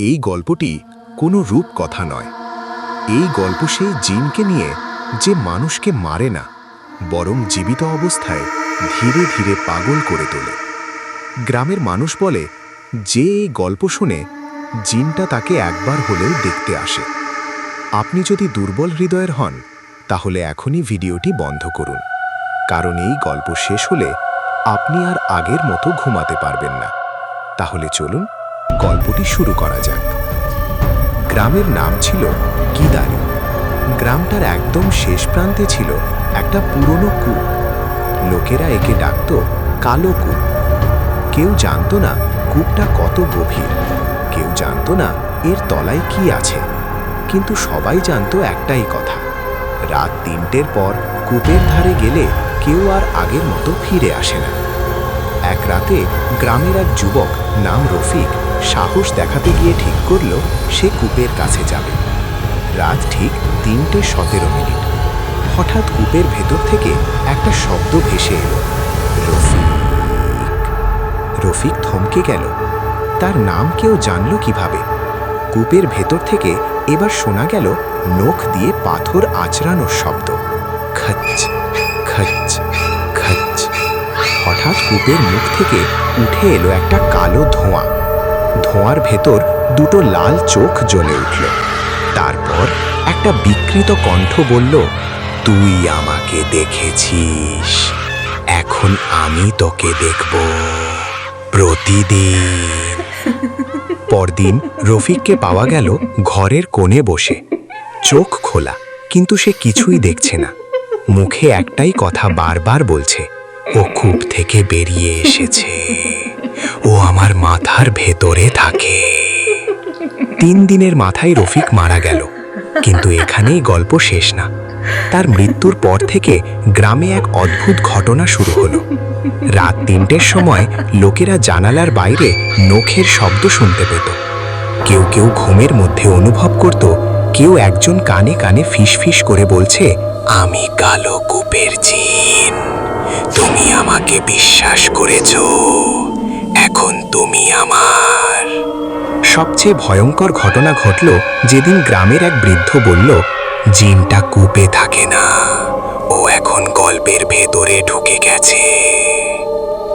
এই গল্পটি কোনো রূপ কথা নয়। এই গল্প সেই জিনকে নিয়ে যে মানুষকে মারে না, বরং জীবিত অবস্থায় ধীরে ধীরে পাগল করে তোলে। গ্রামের মানুষ বলে, যে এই গল্প শুনে জিনটা তাকে একবার হলেও দেখতে আসে। আপনি যদি দুর্বল হৃদয়ের হন, তাহলে এখনই ভিডিওটি বন্ধ করুন। কারণ এই গল্প শেষ হলে আপনি আর আগের মতো ঘুমাতে পারবেন না। তাহলে চলুন গল্পটি শুরু করা যাক। গ্রামের নাম ছিল কিদারি গ্রামটার একদম শেষ প্রান্তে ছিল একটা পুরনো কূপ। লোকেরা একে ডাকত কালো কূপ। কেউ জানতো না কূপটা কত গভীর। কেউ জানতো না এর তলায় কি আছে। কিন্তু সবাই জানতো একটাই কথা। রাত তিনটের পর কূপের ধারে গেলে কেউ আর আগের মতো ফিরে আসে না। এক রাতে গ্রামের এক যুবক নাম রফিক সাহস দেখাতে গিয়ে ঠিক করল সে কূপের কাছে যাবে। রাত ঠিক তিনটে সতেরো মিনিট। হঠাৎ কূপের ভেতর থেকে একটা শব্দ ভেসে এলো। রফিক। রফিক থমকে গেল। তার নাম কেউ জানল কীভাবে? কূপের ভেতর থেকে এবার শোনা গেল নখ দিয়ে পাথর আচড়ানোর শব্দ। খচ খচ খচ হঠাৎ কূপের মুখ থেকে উঠে এলো একটা কালো ধোঁয়া। ধোঁয়ার ভেতর দুটো লাল চোখ জ্বলে উঠল। তারপর একটা বিকৃত কণ্ঠ বলল, তুই আমাকে দেখেছিস। এখন আমি তোকে দেখব প্রতিদিন। পরদিন রফিককে পাওয়া গেল ঘরের কোণে বসে। চোখ খোলা, কিন্তু সে কিছুই দেখছে না। মুখে একটাই কথা বারবার বলছে, ও কূপ থেকে বেরিয়ে এসেছে। ও আমার মাথার ভেতরে থাকে। তিন দিনের মাথায় রফিক মারা গেল। কিন্তু এখানেই গল্প শেষ না। তার মৃত্যুর পর থেকে গ্রামে এক অদ্ভুত ঘটনা শুরু হলো। রাত তিনটের সময় লোকেরা জানালার বাইরে নখের শব্দ শুনতে পেত। কেউ কেউ ঘুমের মধ্যে অনুভব করত, কেউ একজন কানে কানে ফিস ফিস করে বলছে, আমি কালো কূপের জিন। তুমি আমাকে বিশ্বাস করেছ। এখন তুমি আমার। সবচেয়ে ভয়ঙ্কর ঘটনা ঘটল যেদিন গ্রামের এক বৃদ্ধ বলল, জিনটা কূপে থাকে না। ও এখন গল্পের ভেতরে ঢুকে গেছে।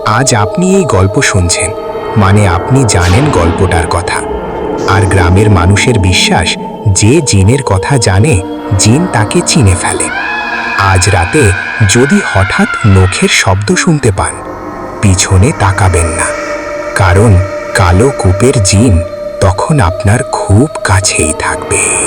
আজ আপনি এই গল্প শুনছেন মানে আপনি জানেন গল্পটার কথা। আর গ্রামের মানুষের বিশ্বাস, যে জিনের কথা জানে, জিন তাকে চিনে ফেলে। আজ রাতে যদি হঠাৎ নখের শব্দ শুনতে পান, পিছনে তাকাবেন না। কারণ কালো কূপের জিন তখন আপনার খুব কাছেই থাকবে।